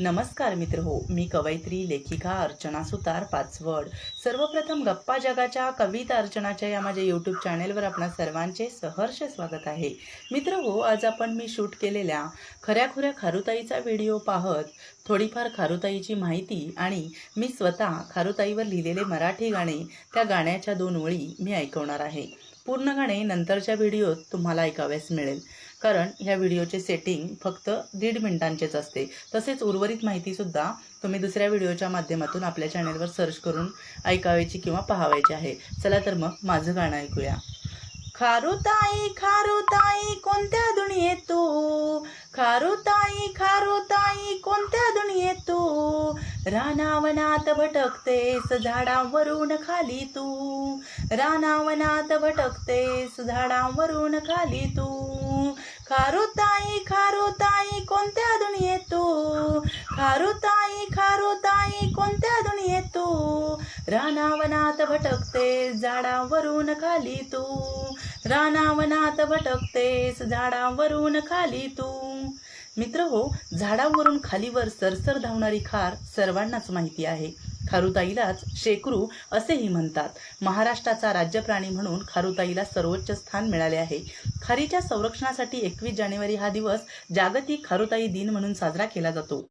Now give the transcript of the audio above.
नमस्कार मित्र हो मी कवयित्री लेखिका अर्चना सुतार पाचवड सर्वप्रथम गप्पा जगाच्या कविता अर्चनाच्या या माझ्या यूट्यूब चॅनेलवर आपणा सर्वांचे सहर्ष स्वागत आहे. मित्र हो आज आपण मी शूट केलेल्या खऱ्याखुऱ्या खारुताईचा व्हिडिओ पाहत थोडीफार खारुताईची माहिती आणि मी स्वतः खारुताईवर लिहिलेले मराठी गाणे त्या गाण्याच्या दोन ओळी मी ऐकवणार आहे. पूर्ण गाणे नंतरच्या व्हिडिओत तुम्हाला ऐकाव्यास मिळेल. कारण ह्या व्हिडिओचे सेटिंग फक्त दीड मिनिटांचेच असते. तसेच उर्वरित माहितीसुद्धा तुम्ही दुसऱ्या व्हिडिओच्या माध्यमातून आपल्या चॅनेलवर सर्च करून ऐकावायची किंवा पाहावायची आहे. चला तर मग माझं गाणं ऐकूया. खारुताई खारुताई कोणत्या दुनियेत तू? खारुताई खारुताई कोणत्या दुनियेत तू? रानावनात भटकतेस झाडांवरून खाली तू. रानावनात भटकतेस झाडांवरून खाली तू. खारुताई खारुताई कोणत्या दुनियेत तू खारुताई खारुताई कोणत्या दुनियेत तू रानावनात भटकतेस झाडांवरून खाली तू रानावनात भटकतेस झाडांवरून खाली तू मित्र हो झाडावरून खालीवर सरसर धावणारी खार सर्वांनाच माहिती आहे खारुताईलाच शेकरू असेही म्हणतात. महाराष्ट्राचा राज्यप्राणी म्हणून खारुताईला सर्वोच्च स्थान मिळाले आहे. खारीच्या संरक्षणासाठी एकवीस जानेवारी हा दिवस जागतिक खारुताई दिन म्हणून साजरा केला जातो.